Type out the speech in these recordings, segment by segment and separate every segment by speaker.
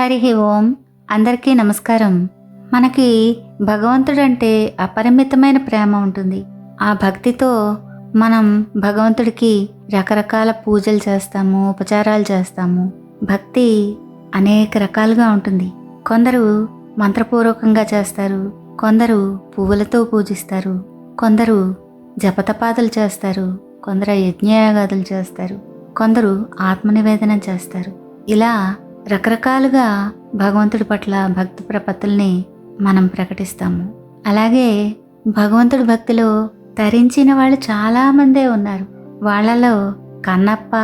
Speaker 1: హరి ఓం. అందరికీ నమస్కారం. మనకి భగవంతుడంటే అపరిమితమైన ప్రేమ ఉంటుంది. ఆ భక్తితో మనం భగవంతుడికి రకరకాల పూజలు చేస్తాము ఉపచారాలు చేస్తాము. భక్తి అనేక రకాలుగా ఉంటుంది. కొందరు మంత్రపూర్వకంగా చేస్తారు. కొందరు పువ్వులతో పూజిస్తారు. కొందరు జపతపాదులు చేస్తారు. కొందరు యజ్ఞయాగాదులు చేస్తారు. కొందరు ఆత్మనివేదన చేస్తారు. ఇలా రకరకాలుగా భగవంతుడి పట్ల భక్తి ప్రపత్తుల్ని మనం ప్రకటిస్తాము. అలాగే భగవంతుడి భక్తిలో తరించిన వాళ్ళు చాలామందే ఉన్నారు. వాళ్ళలో కన్నప్ప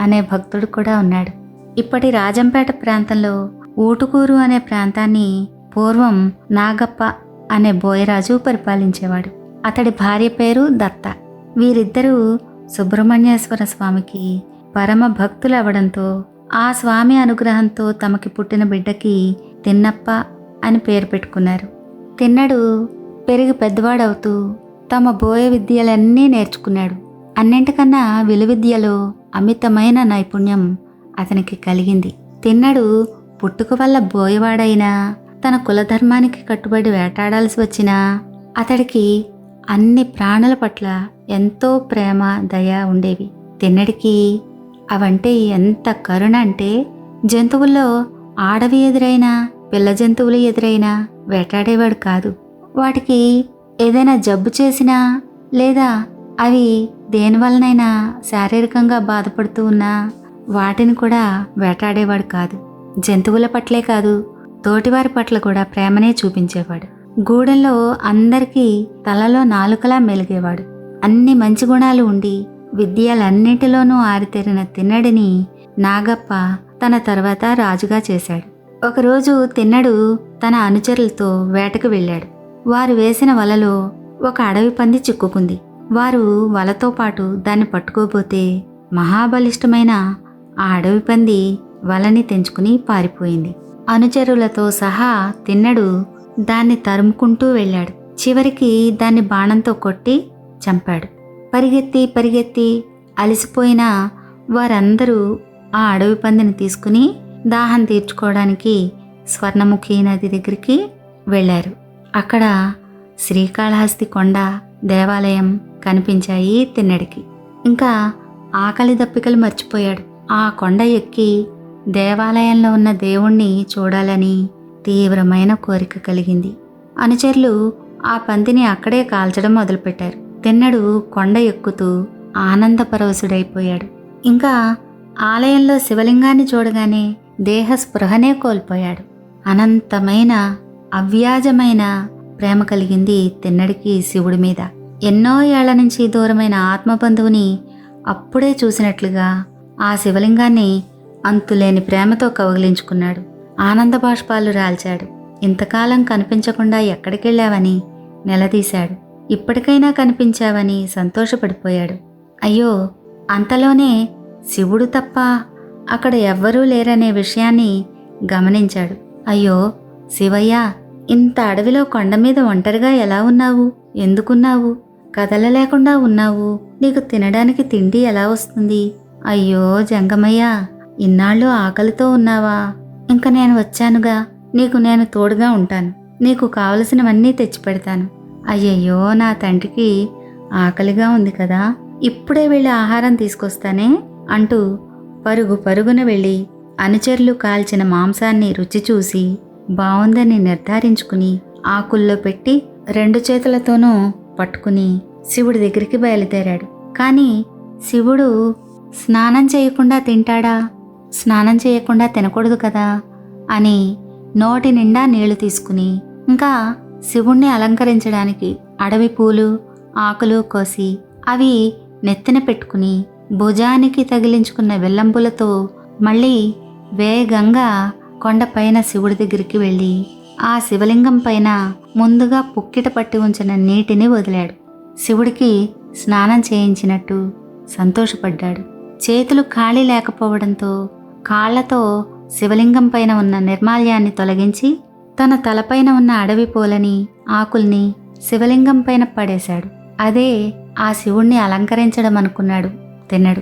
Speaker 1: అనే భక్తుడు కూడా ఉన్నాడు. ఇప్పటి రాజంపేట ప్రాంతంలో ఊటుకూరు అనే ప్రాంతాన్ని పూర్వం నాగప్ప అనే బోయరాజు పరిపాలించేవాడు. అతడి భార్య పేరు దత్త. వీరిద్దరూ సుబ్రహ్మణ్యేశ్వర స్వామికి పరమ భక్తులు అవడంతో ఆ స్వామి అనుగ్రహంతో తమకి పుట్టిన బిడ్డకి తిన్నప్ప అని పేరు పెట్టుకున్నారు. తిన్నడు పెరిగి పెద్దవాడవుతూ తమ బోయ విద్యలన్నీ నేర్చుకున్నాడు. అన్నింటికన్నా విలువిద్యలో అమితమైన నైపుణ్యం అతనికి కలిగింది. తిన్నడు పుట్టుక వల్ల బోయవాడైనా తన కులధర్మానికి కట్టుబడి వేటాడాల్సి వచ్చినా అతడికి అన్ని ప్రాణుల పట్ల ఎంతో ప్రేమ దయ ఉండేవి. తిన్నడికి అవంటే ఎంత కరుణ అంటే జంతువుల్లో ఆడవి ఎదురైనా పిల్ల జంతువులు ఎదురైనా వేటాడేవాడు కాదు. వాటికి ఏదైనా జబ్బు చేసినా లేదా అవి దేనివలనైనా శారీరకంగా బాధపడుతూ ఉన్నా వాటిని కూడా వేటాడేవాడు కాదు. జంతువుల పట్లే కాదు తోటివారి పట్ల కూడా ప్రేమనే చూపించేవాడు. గూడెంలో అందరికీ తలలో నాలుకలా మెలిగేవాడు. అన్ని మంచి గుణాలు ఉండి విద్యలన్నిటిలోనూ ఆరితేరిన తిన్నడిని నాగప్ప తన తర్వాత రాజుగా చేశాడు. ఒకరోజు తిన్నడు తన అనుచరులతో వేటకు వెళ్ళాడు. వారు వేసిన వలలో ఒక అడవి పంది చిక్కుకుంది. వారు వలతో పాటు దాన్ని పట్టుకోబోతే మహాబలిష్టమైన ఆ అడవి పంది వలని తెంచుకుని పారిపోయింది. అనుచరులతో సహా తిన్నడు దాన్ని తరుముకుంటూ వెళ్ళాడు. చివరికి దాన్ని బాణంతో కొట్టి చంపాడు. పరిగెత్తి పరిగెత్తి అలసిపోయిన వారందరూ ఆ అడవి పందిని తీసుకుని దాహం తీర్చుకోవడానికి స్వర్ణముఖి నది దగ్గరికి వెళ్ళారు. అక్కడ శ్రీకాళహస్తి కొండ దేవాలయం కనిపించాయి తిన్నడికి. ఇంకా ఆకలి దప్పికలు మర్చిపోయాడు. ఆ కొండ ఎక్కి దేవాలయంలో ఉన్న దేవుణ్ణి చూడాలని తీవ్రమైన కోరిక కలిగింది. అనుచరులు ఆ పందిని అక్కడే కాల్చడం మొదలుపెట్టారు. తిన్నడు కొండ ఎక్కుతూ ఆనందపరవశుడైపోయాడు. ఇంకా ఆలయంలో శివలింగాన్ని చూడగానే దేహ స్పృహనే కోల్పోయాడు. అనంతమైన అవ్యాజమైన ప్రేమ కలిగింది తిన్నడికి శివుడి మీద. ఎన్నో ఏళ్ళ నుంచి దూరమైన ఆత్మబంధువుని అప్పుడే చూసినట్లుగా ఆ శివలింగాన్ని అంతులేని ప్రేమతో కౌగిలించుకున్నాడు. ఆనంద బాష్పాలు రాల్చాడు. ఇంతకాలం కనిపించకుండా ఎక్కడికెళ్ళావని నిలదీశాడు. ఇప్పటికైనా కనిపించావని సంతోషపడిపోయాడు. అయ్యో అంతలోనే శివుడు తప్ప అక్కడ ఎవ్వరూ లేరనే విషయాన్ని గమనించాడు. అయ్యో శివయ్య ఇంత అడవిలో కొండ మీద ఒంటరిగా ఎలా ఉన్నావు? ఎందుకున్నావు? కదలలేకుండా ఉన్నావు? నీకు తినడానికి తిండి ఎలా వస్తుంది? అయ్యో జంగమయ్య ఇన్నాళ్ళు ఆకలితో ఉన్నావా? ఇంక నేను వచ్చానుగా. నీకు నేను తోడుగా ఉంటాను. నీకు కావలసినవన్నీ తెచ్చిపెడతాను. అయ్యయ్యో నా తండ్రికి ఆకలిగా ఉంది కదా ఇప్పుడే వెళ్ళి ఆహారం తీసుకొస్తానే? అంటూ పరుగు పరుగున వెళ్ళి అనుచరులు కాల్చిన మాంసాన్ని రుచి చూసి బావుందని నిర్ధారించుకుని ఆకుల్లో పెట్టి రెండు చేతులతోనూ పట్టుకుని శివుడి దగ్గరికి బయలుదేరాడు. కానీ శివుడు స్నానం చేయకుండా తింటాడా? స్నానం చేయకుండా తినకూడదు కదా అని నోటి నిండా నీళ్ళు తీసుకుని ఇంకా శివుణ్ణి అలంకరించడానికి అడవి పూలు ఆకులు కోసి అవి నెత్తిన పెట్టుకుని భుజానికి తగిలించుకున్న వెల్లంపులతో మళ్ళీ వేగంగా కొండపైన శివుడి దగ్గరికి వెళ్ళి ఆ శివలింగం పైన ముందుగా పుక్కిట పట్టి ఉంచిన నీటిని వదిలాడు. శివుడికి స్నానం చేయించినట్టు సంతోషపడ్డాడు. చేతులు ఖాళీ లేకపోవడంతో కాళ్ళతో శివలింగం పైన ఉన్న నిర్మాల్యాన్ని తొలగించి తన తలపైన ఉన్న అడవి పూలని ఆకుల్ని శివలింగం పైన పడేశాడు. అదే ఆ శివుణ్ణి అలంకరించడం అనుకున్నాడు తిన్నడు.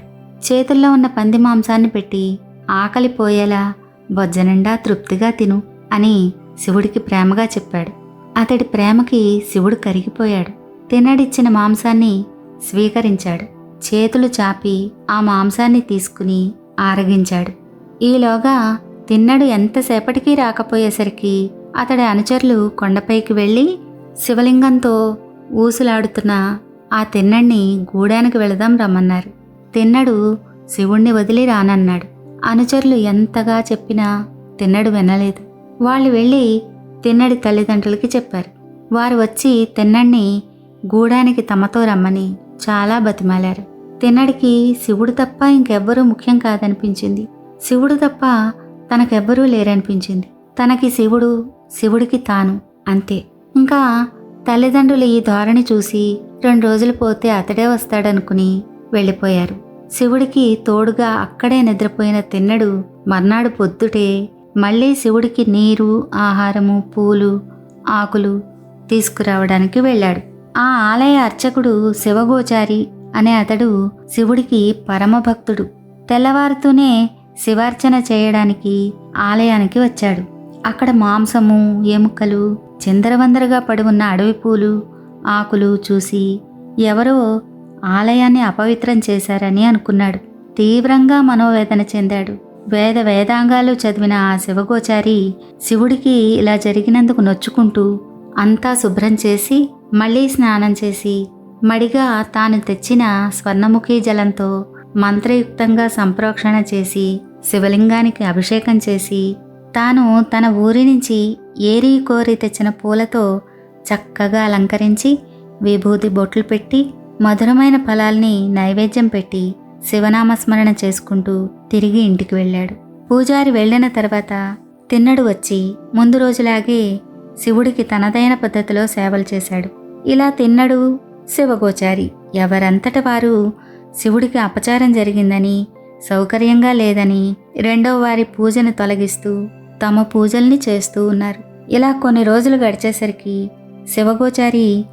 Speaker 1: చేతుల్లో ఉన్న పంది మాంసాన్ని పెట్టి ఆకలి పోయేలా బొజ్జనిండా తృప్తిగా తిను అని శివుడికి ప్రేమగా చెప్పాడు. అతడి ప్రేమకి శివుడు కరిగిపోయాడు. తిన్నడిచ్చిన మాంసాన్ని స్వీకరించాడు. చేతులు చాపి ఆ మాంసాన్ని తీసుకుని ఆరగించాడు. ఈలోగా తిన్నడు ఎంతసేపటికి రాకపోయేసరికి అతడి అనుచరులు కొండపైకి వెళ్ళి శివలింగంతో ఊసులాడుతున్న ఆ తిన్నడిని గూడానికి వెళదాం రమ్మన్నారు. తిన్నడు శివుణ్ణి వదిలి రానన్నాడు. అనుచరులు ఎంతగా చెప్పినా తిన్నడు వినలేదు. వాళ్ళు వెళ్ళి తిన్నడి తల్లిదండ్రులకి చెప్పారు. వారు వచ్చి తిన్నడిని గూడానికి తమతో రమ్మని చాలా బతిమాలారు. తిన్నడికి శివుడు తప్ప ఇంకెవ్వరూ ముఖ్యం కాదనిపించింది. శివుడు తప్ప తనకెవ్వరూ లేరనిపించింది. తనకి శివుడు శివుడికి తాను అంతే. ఇంకా తల్లిదండ్రులు ఈ ధోరణి చూసి రెండు రోజులు పోతే అతడే వస్తాడనుకుని వెళ్ళిపోయారు. శివుడికి తోడుగా అక్కడే నిద్రపోయిన తిన్నడు మర్నాడు పొద్దుటే మళ్ళీ శివుడికి నీరు ఆహారము పూలు ఆకులు తీసుకురావడానికి వెళ్ళాడు. ఆ ఆలయ అర్చకుడు శివగోచారి అనే అతడు శివుడికి పరమభక్తుడు తెల్లవారుతూనే శివార్చన చేయడానికి ఆలయానికి వచ్చాడు. అక్కడ మాంసము ఎముకలు చిందరవందరగా పడి ఉన్న అడవి పూలు ఆకులు చూసి ఎవరో ఆలయాన్ని అపవిత్రం చేశారని అనుకున్నాడు. తీవ్రంగా మనోవేదన చెందాడు. వేద వేదాంగాలు చదివిన ఆ శివగోచారి శివుడికి ఇలా జరిగినందుకు నొచ్చుకుంటూ అంతా శుభ్రం చేసి మళ్ళీ స్నానం చేసి మడిగా తాను తెచ్చిన స్వర్ణముఖి జలంతో మంత్రయుక్తంగా సంప్రోక్షణ చేసి శివలింగానికి అభిషేకం చేసి తాను తన ఊరి నుంచి ఏరీ కోరి తెచ్చిన పూలతో చక్కగా అలంకరించి విభూతి బొట్లు పెట్టి మధురమైన ఫలాల్ని నైవేద్యం పెట్టి శివనామస్మరణ చేసుకుంటూ తిరిగి ఇంటికి వెళ్ళాడు. పూజారి వెళ్ళిన తర్వాత తిన్నడు వచ్చి ముందు రోజులాగే శివుడికి తనదైన పద్ధతిలో సేవలు చేశాడు. ఇలా తిన్నడు శివగోచారి. ఎవరంతట వారు శివుడికి అపచారం జరిగిందని సౌకర్యంగా లేదని రెండవ వారి పూజను తొలగిస్తూ తమ పూజల్ని చేస్తూ ఉన్నారు. ఇలా కొన్ని రోజులు గడిచేసరికి శివగోచారి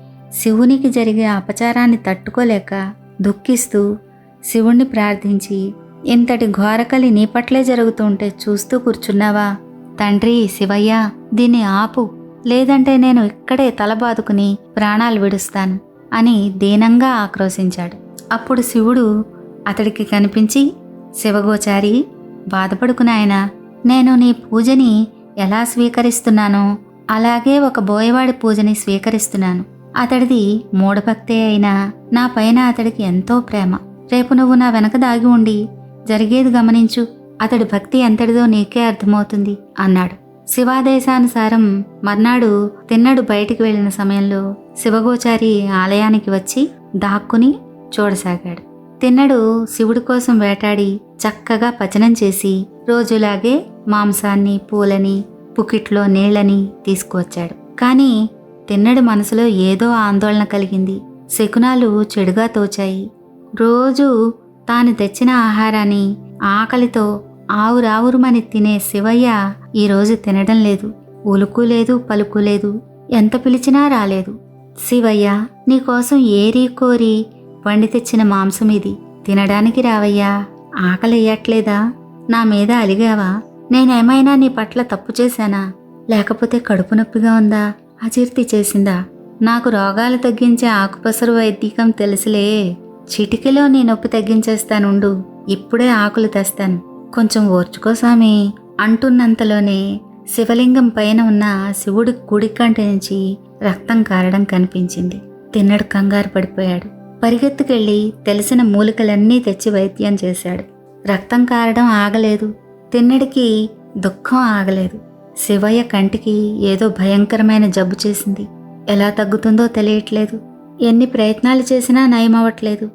Speaker 1: శివునికి జరిగే అపచారాన్ని తట్టుకోలేక దుఃఖిస్తూ శివుణ్ణి ప్రార్థించి ఇంతటి ఘోరకలి నీ పట్లే జరుగుతుంటే చూస్తూ కూర్చున్నావా? తండ్రి శివయ్య దీన్ని ఆపు. లేదంటే నేను ఇక్కడే తలబాదుకుని ప్రాణాలు విడుస్తాను అని దీనంగా ఆక్రోశించాడు. అప్పుడు శివుడు అతడికి కనిపించి శివగోచారి బాధపడుకునాయన నేను నీ పూజని ఎలా స్వీకరిస్తున్నానో అలాగే ఒక బోయవాడి పూజని స్వీకరిస్తున్నాను. అతడిది మూఢభక్తే అయినా నా పైన అతడికి ఎంతో ప్రేమ. రేపు నువ్వు నా వెనక దాగి ఉండి జరిగేది గమనించు. అతడి భక్తి ఎంతటిదో నీకే అర్థమవుతుంది అన్నాడు. శివాదేశానుసారం మర్నాడు తిన్నడు బయటికి వెళ్ళిన సమయంలో శివగోచారి ఆలయానికి వచ్చి దాక్కుని చూడసాగాడు. తిన్నడు శివుడి కోసం వేటాడి చక్కగా పచనం చేసి రోజులాగే మాంసాన్ని పూలని పుకిట్లో నీళ్ళని తీసుకువచ్చాడు. కానీ తిన్నడి మనసులో ఏదో ఆందోళన కలిగింది. శకునాలు చెడుగా తోచాయి. రోజు తాను తెచ్చిన ఆహారాన్ని ఆకలితో ఆవురావురుమని తినే శివయ్య ఈరోజు తినడం లేదు. ఉలుకు లేదు పలుకు లేదు. ఎంత పిలిచినా రాలేదు. శివయ్య నీకోసం ఏరి కోరి వండి తెచ్చిన మాంసం ఇది. తినడానికి రావయ్యా. ఆకలియ్యట్లేదా నా మీద అలిగావా? నేనేమైనా నీ పట్ల తప్పు చేశానా? లేకపోతే కడుపు నొప్పిగా ఉందా? అజీర్తి చేసిందా? నాకు రోగాలు తగ్గించే ఆకుపసరు వైద్యకం తెలుసులే. చిటికలో నీ నొప్పి తగ్గించేస్తానుండు. ఇప్పుడే ఆకులు తెస్తాను. కొంచెం ఓర్చుకో స్వామి. అంటున్నంతలోనే శివలింగం పైన ఉన్న శివుడి కుడి కంటి నుంచి రక్తం కారడం కనిపించింది. తిన్నడు కంగారు పడిపోయాడు. పరిగెత్తుకెళ్ళి తెలిసిన మూలికలన్నీ తెచ్చి వైద్యం చేశాడు. రక్తం కారడం ఆగలేదు. తిన్నడికి దుఃఖం ఆగలేదు. శివయ్య కంటికి ఏదో భయంకరమైన జబ్బు చేసింది. ఎలా తగ్గుతుందో తెలియట్లేదు. ఎన్ని ప్రయత్నాలు చేసినా నయమవ్వట్లేదు.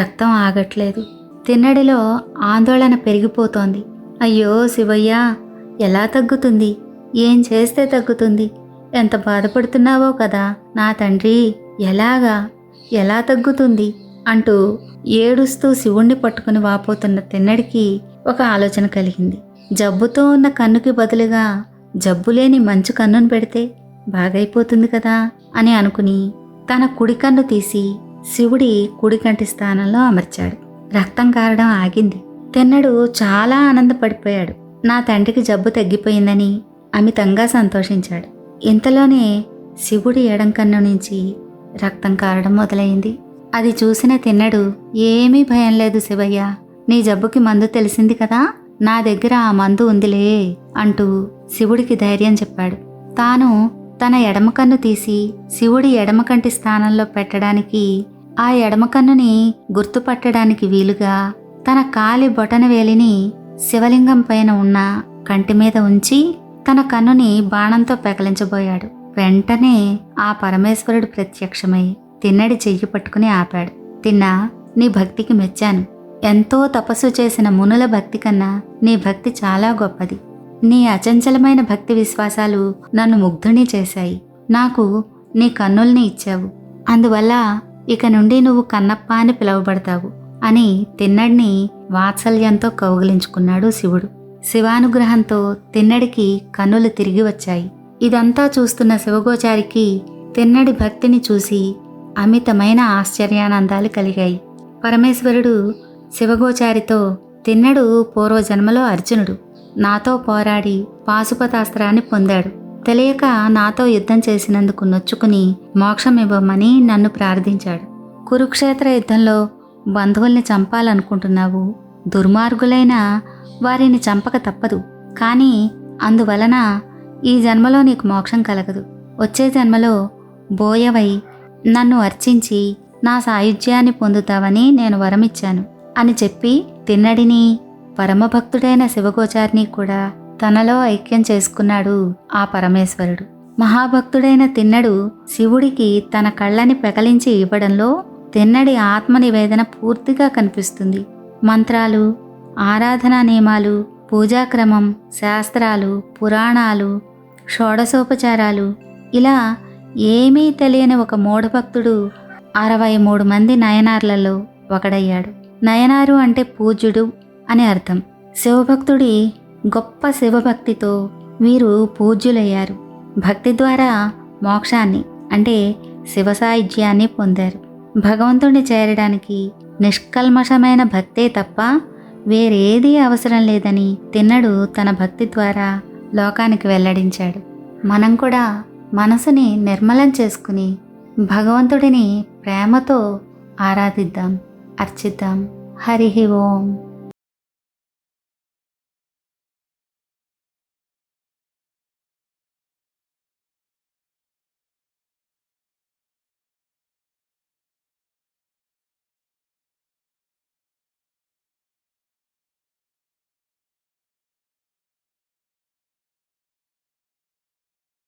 Speaker 1: రక్తం ఆగట్లేదు. తిన్నడిలో ఆందోళన పెరిగిపోతోంది. అయ్యో శివయ్య ఎలా తగ్గుతుంది? ఏం చేస్తే తగ్గుతుంది? ఎంత బాధపడుతున్నావో కదా నా తండ్రి. ఎలాగా? ఎలా తగ్గుతుంది అంటూ ఏడుస్తూ శివుణ్ణి పట్టుకుని వాపోతున్న తిన్నడికి ఒక ఆలోచన కలిగింది. జబ్బుతో ఉన్న కన్నుకి బదులుగా జబ్బు లేని మంచు కన్నును పెడితే బాగైపోతుంది కదా అని అనుకుని తన కుడి కన్ను తీసి శివుడి కుడి కంటి స్థానంలో అమర్చాడు. రక్తం కారడం ఆగింది. తిన్నడు చాలా ఆనందపడిపోయాడు. నా తండ్రికి జబ్బు తగ్గిపోయిందని అమితంగా సంతోషించాడు. ఇంతలోనే శివుడి ఎడం కన్ను నుంచి రక్తం కారడం మొదలైంది. అది చూసిన తిన్నడు ఏమీ భయం లేదు శివయ్య. నీ జబ్బుకి మందు తెలిసింది కదా? నా దగ్గర ఆ మందు ఉందిలే అంటూ శివుడికి ధైర్యం చెప్పాడు. తాను తన ఎడమ కన్ను తీసి శివుడి ఎడమ కంటి స్థానంలో పెట్టడానికి ఆ ఎడమ కన్నుని గుర్తుపట్టడానికి వీలుగా తన కాలి బొటన వేలిని శివలింగం పైన ఉన్న కంటి మీద ఉంచి తన కన్నుని బాణంతో పెకలించబోయాడు. వెంటనే ఆ పరమేశ్వరుడు ప్రత్యక్షమై తిన్నడి చెయ్యి పట్టుకుని ఆపాడు. తిన్నా నీ భక్తికి మెచ్చాను. ఎంతో తపస్సు చేసిన మునుల భక్తి కన్నా నీ భక్తి చాలా గొప్పది. నీ అచంచలమైన భక్తి విశ్వాసాలు నన్ను ముగ్ధుని చేశాయి. నాకు నీ కన్నుల్ని ఇచ్చావు. అందువల్ల ఇక నుండి నువ్వు కన్నప్ప అని పిలువబడతావు అని తిన్నడిని వాత్సల్యంతో కౌగిలించుకున్నాడు శివుడు. శివానుగ్రహంతో తిన్నడికి కన్నులు తిరిగి వచ్చాయి. ఇదంతా చూస్తున్న శివగోచారికి తిన్నడి భక్తిని చూసి అమితమైన ఆశ్చర్యానందాలు కలిగాయి. పరమేశ్వరుడు శివగోచారితో తిన్నడు పూర్వజన్మలో అర్జునుడు. నాతో పోరాడి పాశుపతాస్త్రాన్ని పొందాడు. తెలియక నాతో యుద్ధం చేసినందుకు నొచ్చుకుని మోక్షం ఇవ్వమని నన్ను ప్రార్థించాడు. కురుక్షేత్ర యుద్ధంలో బంధువుల్ని చంపాలనుకుంటున్నావు. దుర్మార్గులైన వారిని చంపక తప్పదు. కానీ అందువలన ఈ జన్మలో నీకు మోక్షం కలగదు. వచ్చే జన్మలో బోయవై నన్ను అర్చించి నా సాయుధ్యాన్ని పొందుతావని నేను వరమిచ్చాను అని చెప్పి తిన్నడిని పరమభక్తుడైన శివగోచారిని కూడా తనలో ఐక్యం చేసుకున్నాడు ఆ పరమేశ్వరుడు. మహాభక్తుడైన తిన్నడు శివుడికి తన కళ్ళని పెకలించి ఇవ్వడంలో తిన్నడి ఆత్మ నివేదన పూర్తిగా కనిపిస్తుంది. మంత్రాలు ఆరాధనా నియమాలు పూజాక్రమం శాస్త్రాలు పురాణాలు షోడశోపచారాలు. ఇలా ఏమీ తెలియని ఒక మూఢభక్తుడు అరవై మూడు మంది నయనార్లలో ఒకడయ్యాడు. నయనారు అంటే పూజ్యుడు అని అర్థం. శివభక్తుడి గొప్ప శివభక్తితో వీరు పూజ్యులయ్యారు. భక్తి ద్వారా మోక్షాన్ని అంటే శివసాయుధ్యాన్ని పొందారు. భగవంతుడిని చేరడానికి నిష్కల్మషమైన భక్తే తప్ప వేరేదీ అవసరం లేదని తిన్నడు తన భక్తి ద్వారా లోకానికి వెల్లడించాడు. మనం కూడా మనసుని నిర్మలం చేసుకుని భగవంతుడిని ప్రేమతో ఆరాధిద్దాం అర్చిద్దాం. హరి ఓం.